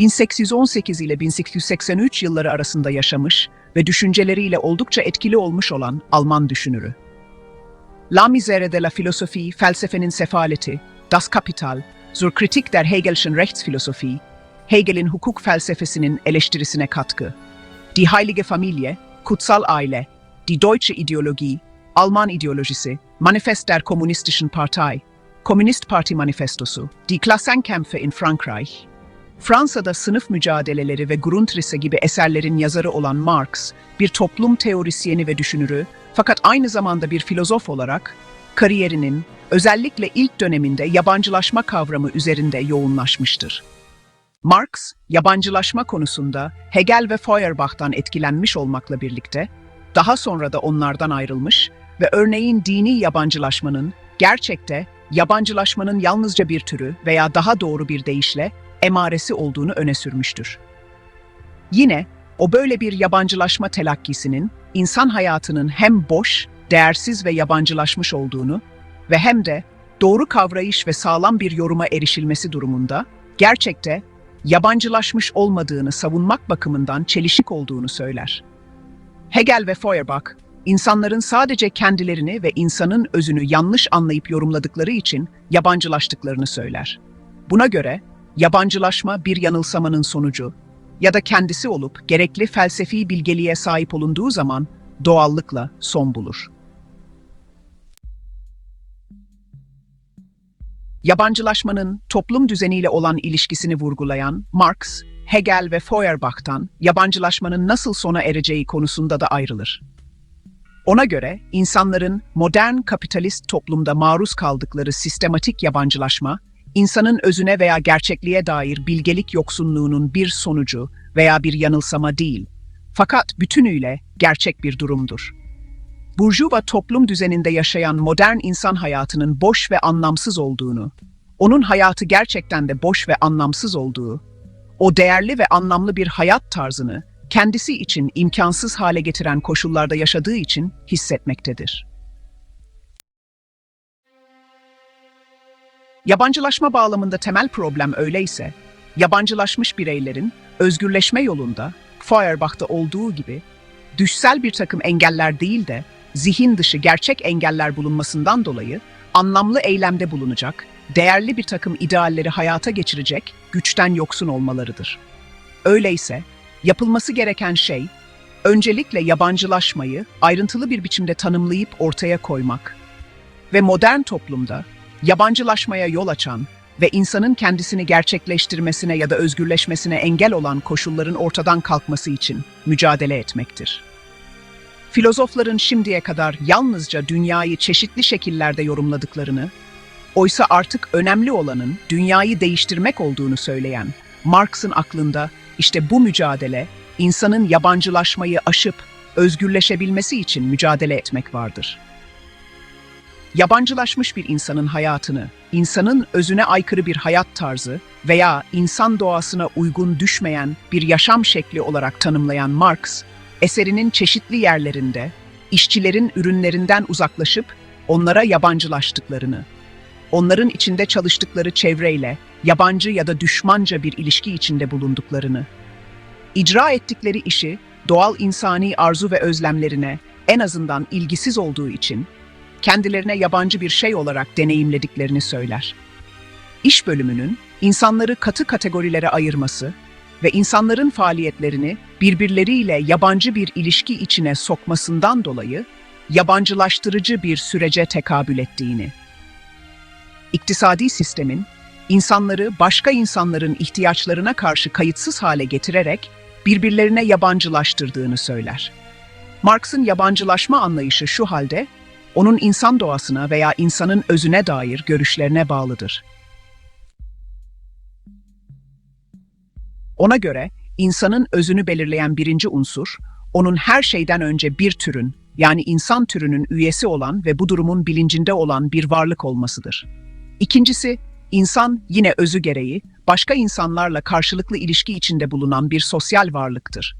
1818 ile 1883 yılları arasında yaşamış ve düşünceleriyle oldukça etkili olmuş olan Alman düşünürü. La Misere de la Philosophie, felsefenin sefaleti, Das Kapital, zur Kritik der Hegelschen Rechtsphilosophie, Hegel'in hukuk felsefesinin eleştirisine katkı, Die Heilige Familie, Kutsal Aile, Die Deutsche Ideologie, Alman ideolojisi, Manifest der Kommunistischen Partei, Komünist Parti Manifestosu, Die Klassenkämpfe in Frankreich, Fransa'da sınıf mücadeleleri ve Grundrisse gibi eserlerin yazarı olan Marx, bir toplum teorisyeni ve düşünürü, fakat aynı zamanda bir filozof olarak kariyerinin özellikle ilk döneminde yabancılaşma kavramı üzerinde yoğunlaşmıştır. Marx, yabancılaşma konusunda Hegel ve Feuerbach'tan etkilenmiş olmakla birlikte, daha sonra da onlardan ayrılmış ve örneğin dini yabancılaşmanın gerçekte yabancılaşmanın yalnızca bir türü veya daha doğru bir deyişle emaresi olduğunu öne sürmüştür. Yine o böyle bir yabancılaşma telakkisinin insan hayatının hem boş, değersiz ve yabancılaşmış olduğunu ve hem de doğru kavrayış ve sağlam bir yoruma erişilmesi durumunda gerçekte yabancılaşmış olmadığını savunmak bakımından çelişik olduğunu söyler. Hegel ve Feuerbach, insanların sadece kendilerini ve insanın özünü yanlış anlayıp yorumladıkları için yabancılaştıklarını söyler. Buna göre yabancılaşma bir yanılsamanın sonucu ya da kendisi olup gerekli felsefi bilgeliğe sahip olunduğu zaman doğallıkla son bulur. Yabancılaşmanın toplum düzeniyle olan ilişkisini vurgulayan Marx, Hegel ve Feuerbach'tan yabancılaşmanın nasıl sona ereceği konusunda da ayrılır. Ona göre insanların modern kapitalist toplumda maruz kaldıkları sistematik yabancılaşma, insanın özüne veya gerçekliğe dair bilgelik yoksunluğunun bir sonucu veya bir yanılsama değil, fakat bütünüyle gerçek bir durumdur. Burjuva toplum düzeninde yaşayan modern insan hayatının boş ve anlamsız olduğunu, onun hayatı gerçekten de boş ve anlamsız olduğu, o değerli ve anlamlı bir hayat tarzını kendisi için imkansız hale getiren koşullarda yaşadığı için hissetmektedir. Yabancılaşma bağlamında temel problem öyleyse, yabancılaşmış bireylerin özgürleşme yolunda Feuerbach'ta olduğu gibi düşsel bir takım engeller değil de zihin dışı gerçek engeller bulunmasından dolayı anlamlı eylemde bulunacak, değerli bir takım idealleri hayata geçirecek güçten yoksun olmalarıdır. Öyleyse yapılması gereken şey öncelikle yabancılaşmayı ayrıntılı bir biçimde tanımlayıp ortaya koymak ve modern toplumda yabancılaşmaya yol açan ve insanın kendisini gerçekleştirmesine ya da özgürleşmesine engel olan koşulların ortadan kalkması için mücadele etmektir. Filozofların şimdiye kadar yalnızca dünyayı çeşitli şekillerde yorumladıklarını, oysa artık önemli olanın dünyayı değiştirmek olduğunu söyleyen Marx'ın aklında işte bu mücadele insanın yabancılaşmayı aşıp özgürleşebilmesi için mücadele etmek vardır. Yabancılaşmış bir insanın hayatını, insanın özüne aykırı bir hayat tarzı veya insan doğasına uygun düşmeyen bir yaşam şekli olarak tanımlayan Marx, eserinin çeşitli yerlerinde işçilerin ürünlerinden uzaklaşıp onlara yabancılaştıklarını, onların içinde çalıştıkları çevreyle yabancı ya da düşmanca bir ilişki içinde bulunduklarını, icra ettikleri işi doğal insani arzu ve özlemlerine en azından ilgisiz olduğu için kendilerine yabancı bir şey olarak deneyimlediklerini söyler. İş bölümünün insanları katı kategorilere ayırması ve insanların faaliyetlerini birbirleriyle yabancı bir ilişki içine sokmasından dolayı yabancılaştırıcı bir sürece tekabül ettiğini, iktisadi sistemin insanları başka insanların ihtiyaçlarına karşı kayıtsız hale getirerek birbirlerine yabancılaştırdığını söyler. Marx'ın yabancılaşma anlayışı şu halde, onun insan doğasına veya insanın özüne dair görüşlerine bağlıdır. Ona göre insanın özünü belirleyen birinci unsur, onun her şeyden önce bir türün, yani insan türünün üyesi olan ve bu durumun bilincinde olan bir varlık olmasıdır. İkincisi, insan yine özü gereği başka insanlarla karşılıklı ilişki içinde bulunan bir sosyal varlıktır.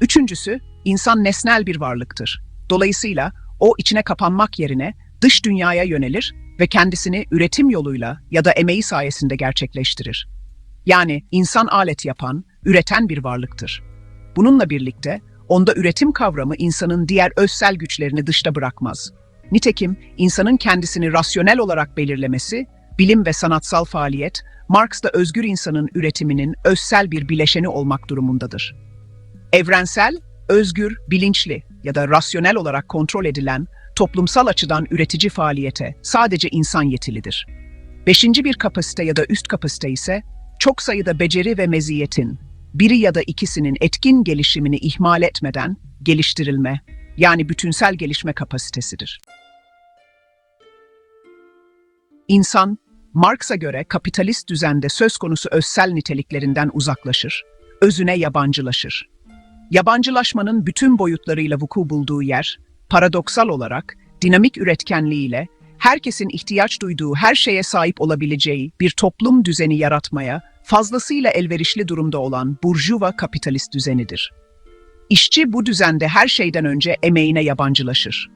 Üçüncüsü, insan nesnel bir varlıktır. Dolayısıyla o içine kapanmak yerine dış dünyaya yönelir ve kendisini üretim yoluyla ya da emeği sayesinde gerçekleştirir. Yani insan alet yapan, üreten bir varlıktır. Bununla birlikte onda üretim kavramı insanın diğer özsel güçlerini dışta bırakmaz. Nitekim insanın kendisini rasyonel olarak belirlemesi, bilim ve sanatsal faaliyet, Marx da özgür insanın üretiminin özsel bir bileşeni olmak durumundadır. Evrensel, özgür, bilinçli ya da rasyonel olarak kontrol edilen toplumsal açıdan üretici faaliyete sadece insan yetilidir. Beşinci bir kapasite ya da üst kapasite ise çok sayıda beceri ve meziyetin biri ya da ikisinin etkin gelişimini ihmal etmeden geliştirilme yani bütünsel gelişme kapasitesidir. İnsan, Marx'a göre kapitalist düzende söz konusu özsel niteliklerinden uzaklaşır, özüne yabancılaşır. Yabancılaşmanın bütün boyutlarıyla vuku bulduğu yer, paradoksal olarak dinamik üretkenliğiyle herkesin ihtiyaç duyduğu her şeye sahip olabileceği bir toplum düzeni yaratmaya fazlasıyla elverişli durumda olan burjuva kapitalist düzenidir. İşçi bu düzende her şeyden önce emeğine yabancılaşır.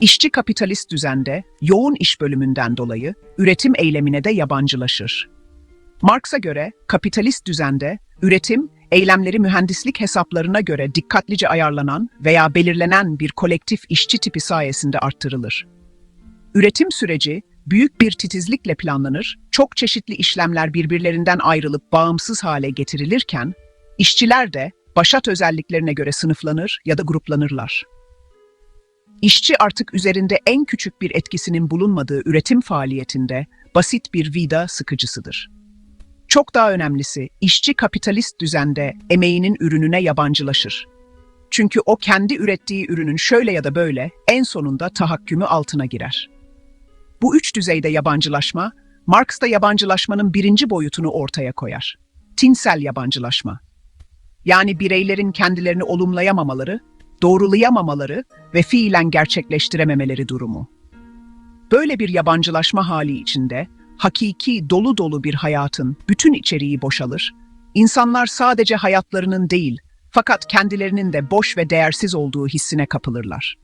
İşçi kapitalist düzende yoğun iş bölümünden dolayı üretim eylemine de yabancılaşır. Marx'a göre kapitalist düzende üretim, eylemleri mühendislik hesaplarına göre dikkatlice ayarlanan veya belirlenen bir kolektif işçi tipi sayesinde arttırılır. Üretim süreci büyük bir titizlikle planlanır, çok çeşitli işlemler birbirlerinden ayrılıp bağımsız hale getirilirken, işçiler de başat özelliklerine göre sınıflanır ya da gruplanırlar. İşçi artık üzerinde en küçük bir etkisinin bulunmadığı üretim faaliyetinde basit bir vida sıkıcısıdır. Çok daha önemlisi, işçi kapitalist düzende emeğinin ürününe yabancılaşır. Çünkü o kendi ürettiği ürünün şöyle ya da böyle en sonunda tahakkümü altına girer. Bu üç düzeyde yabancılaşma, Marx da yabancılaşmanın birinci boyutunu ortaya koyar. Tinsel yabancılaşma. Yani bireylerin kendilerini olumlayamamaları, doğrulayamamaları ve fiilen gerçekleştirememeleri durumu. Böyle bir yabancılaşma hali içinde, hakiki dolu dolu bir hayatın bütün içeriği boşalır, insanlar sadece hayatlarının değil, fakat kendilerinin de boş ve değersiz olduğu hissine kapılırlar.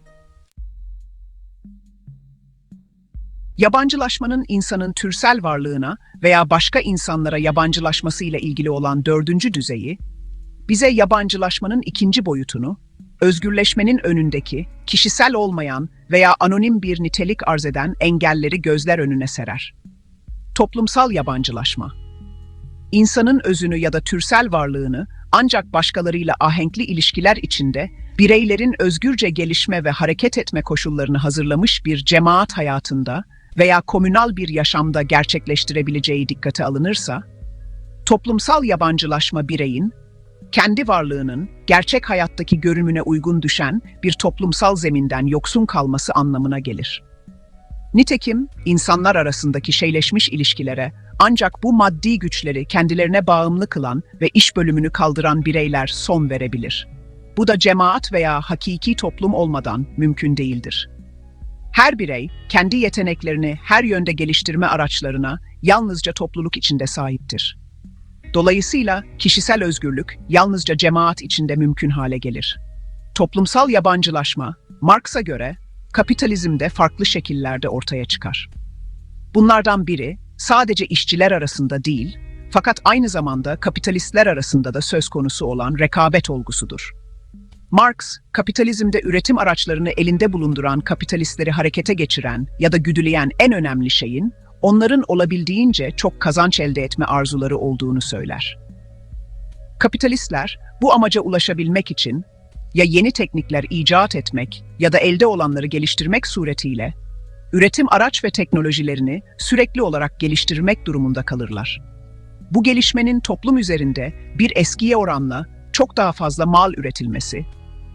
Yabancılaşmanın insanın türsel varlığına veya başka insanlara yabancılaşmasıyla ilgili olan dördüncü düzeyi, bize yabancılaşmanın ikinci boyutunu, özgürleşmenin önündeki, kişisel olmayan veya anonim bir nitelik arz eden engelleri gözler önüne serer. Toplumsal yabancılaşma İnsanın özünü ya da türsel varlığını ancak başkalarıyla ahenkli ilişkiler içinde bireylerin özgürce gelişme ve hareket etme koşullarını hazırlamış bir cemaat hayatında veya komünal bir yaşamda gerçekleştirebileceği dikkate alınırsa, toplumsal yabancılaşma bireyin, kendi varlığının gerçek hayattaki görünümüne uygun düşen bir toplumsal zeminden yoksun kalması anlamına gelir. Nitekim insanlar arasındaki şeyleşmiş ilişkilere ancak bu maddi güçleri kendilerine bağımlı kılan ve iş bölümünü kaldıran bireyler son verebilir. Bu da cemaat veya hakiki toplum olmadan mümkün değildir. Her birey kendi yeteneklerini her yönde geliştirme araçlarına yalnızca topluluk içinde sahiptir. Dolayısıyla kişisel özgürlük yalnızca cemaat içinde mümkün hale gelir. Toplumsal yabancılaşma, Marx'a göre kapitalizmde farklı şekillerde ortaya çıkar. Bunlardan biri sadece işçiler arasında değil, fakat aynı zamanda kapitalistler arasında da söz konusu olan rekabet olgusudur. Marx, kapitalizmde üretim araçlarını elinde bulunduran kapitalistleri harekete geçiren ya da güdüleyen en önemli şeyin, onların olabildiğince çok kazanç elde etme arzuları olduğunu söyler. Kapitalistler, bu amaca ulaşabilmek için ya yeni teknikler icat etmek ya da elde olanları geliştirmek suretiyle, üretim araç ve teknolojilerini sürekli olarak geliştirmek durumunda kalırlar. Bu gelişmenin toplum üzerinde bir eskiye oranla çok daha fazla mal üretilmesi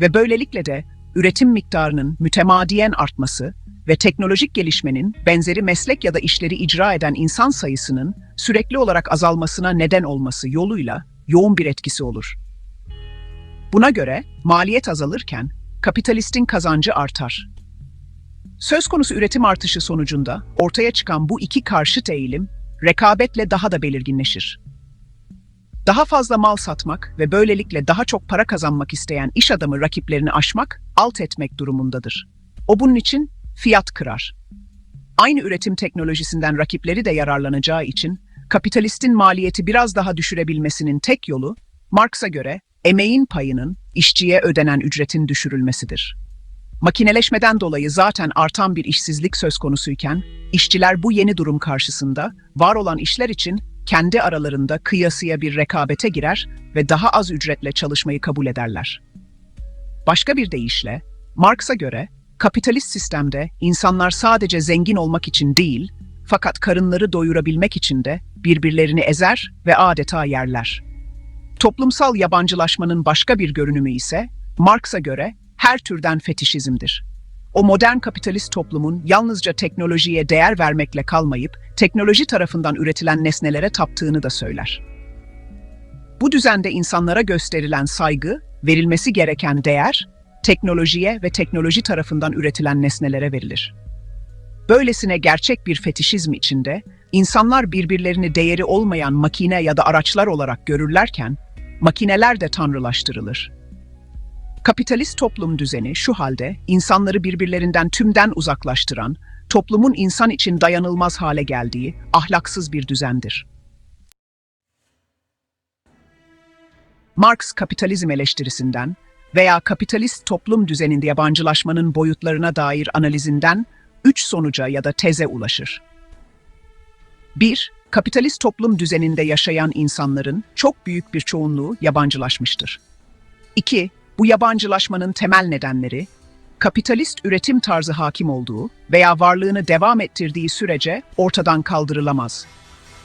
ve böylelikle de üretim miktarının mütemadiyen artması ve teknolojik gelişmenin benzeri meslek ya da işleri icra eden insan sayısının sürekli olarak azalmasına neden olması yoluyla yoğun bir etkisi olur. Buna göre maliyet azalırken kapitalistin kazancı artar. Söz konusu üretim artışı sonucunda ortaya çıkan bu iki karşıt eğilim rekabetle daha da belirginleşir. Daha fazla mal satmak ve böylelikle daha çok para kazanmak isteyen iş adamı rakiplerini aşmak, alt etmek durumundadır. O bunun için fiyat kırar. Aynı üretim teknolojisinden rakipleri de yararlanacağı için kapitalistin maliyeti biraz daha düşürebilmesinin tek yolu, Marx'a göre emeğin payının işçiye ödenen ücretin düşürülmesidir. Makineleşmeden dolayı zaten artan bir işsizlik söz konusuyken, işçiler bu yeni durum karşısında var olan işler için kendi aralarında kıyasıya bir rekabete girer ve daha az ücretle çalışmayı kabul ederler. Başka bir deyişle, Marx'a göre kapitalist sistemde insanlar sadece zengin olmak için değil, fakat karınları doyurabilmek için de birbirlerini ezer ve adeta yerler. Toplumsal yabancılaşmanın başka bir görünümü ise Marx'a göre her türden fetişizmdir. O modern kapitalist toplumun yalnızca teknolojiye değer vermekle kalmayıp teknoloji tarafından üretilen nesnelere taptığını da söyler. Bu düzende insanlara gösterilen saygı, verilmesi gereken değer, teknolojiye ve teknoloji tarafından üretilen nesnelere verilir. Böylesine gerçek bir fetişizm içinde insanlar birbirlerini değeri olmayan makine ya da araçlar olarak görürlerken makineler de tanrılaştırılır. Kapitalist toplum düzeni şu halde insanları birbirlerinden tümden uzaklaştıran, toplumun insan için dayanılmaz hale geldiği ahlaksız bir düzendir. Marx kapitalizm eleştirisinden veya kapitalist toplum düzeninde yabancılaşmanın boyutlarına dair analizinden üç sonuca ya da teze ulaşır. 1. Kapitalist toplum düzeninde yaşayan insanların çok büyük bir çoğunluğu yabancılaşmıştır. 2. Bu yabancılaşmanın temel nedenleri, kapitalist üretim tarzı hakim olduğu veya varlığını devam ettirdiği sürece ortadan kaldırılamaz.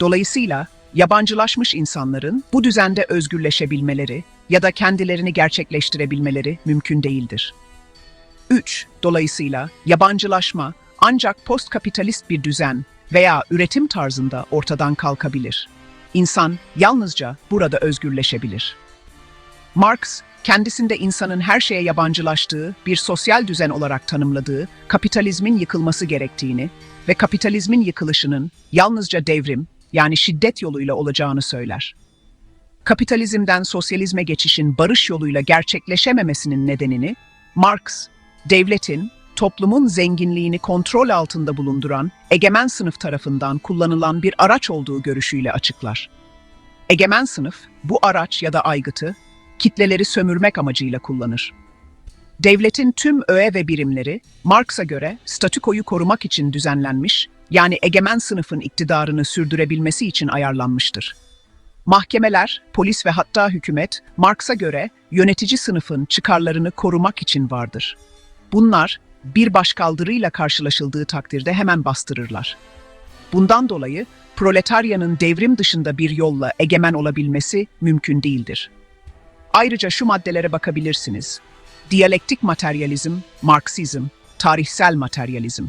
Dolayısıyla yabancılaşmış insanların bu düzende özgürleşebilmeleri ya da kendilerini gerçekleştirebilmeleri mümkün değildir. 3. Dolayısıyla yabancılaşma ancak postkapitalist bir düzen veya üretim tarzında ortadan kalkabilir. İnsan yalnızca burada özgürleşebilir. Marx, kendisinde insanın her şeye yabancılaştığı bir sosyal düzen olarak tanımladığı kapitalizmin yıkılması gerektiğini ve kapitalizmin yıkılışının yalnızca devrim yani şiddet yoluyla olacağını söyler. Kapitalizmden sosyalizme geçişin barış yoluyla gerçekleşememesinin nedenini Marx, devletin toplumun zenginliğini kontrol altında bulunduran egemen sınıf tarafından kullanılan bir araç olduğu görüşüyle açıklar. Egemen sınıf bu araç ya da aygıtı kitleleri sömürmek amacıyla kullanır. Devletin tüm öğe ve birimleri Marx'a göre statükoyu korumak için düzenlenmiş, yani egemen sınıfın iktidarını sürdürebilmesi için ayarlanmıştır. Mahkemeler, polis ve hatta hükümet Marx'a göre yönetici sınıfın çıkarlarını korumak için vardır. Bunlar bir başkaldırıyla karşılaşıldığı takdirde hemen bastırırlar. Bundan dolayı proletaryanın devrim dışında bir yolla egemen olabilmesi mümkün değildir. Ayrıca şu maddelere bakabilirsiniz. Diyalektik materyalizm, Marksizm, tarihsel materyalizm.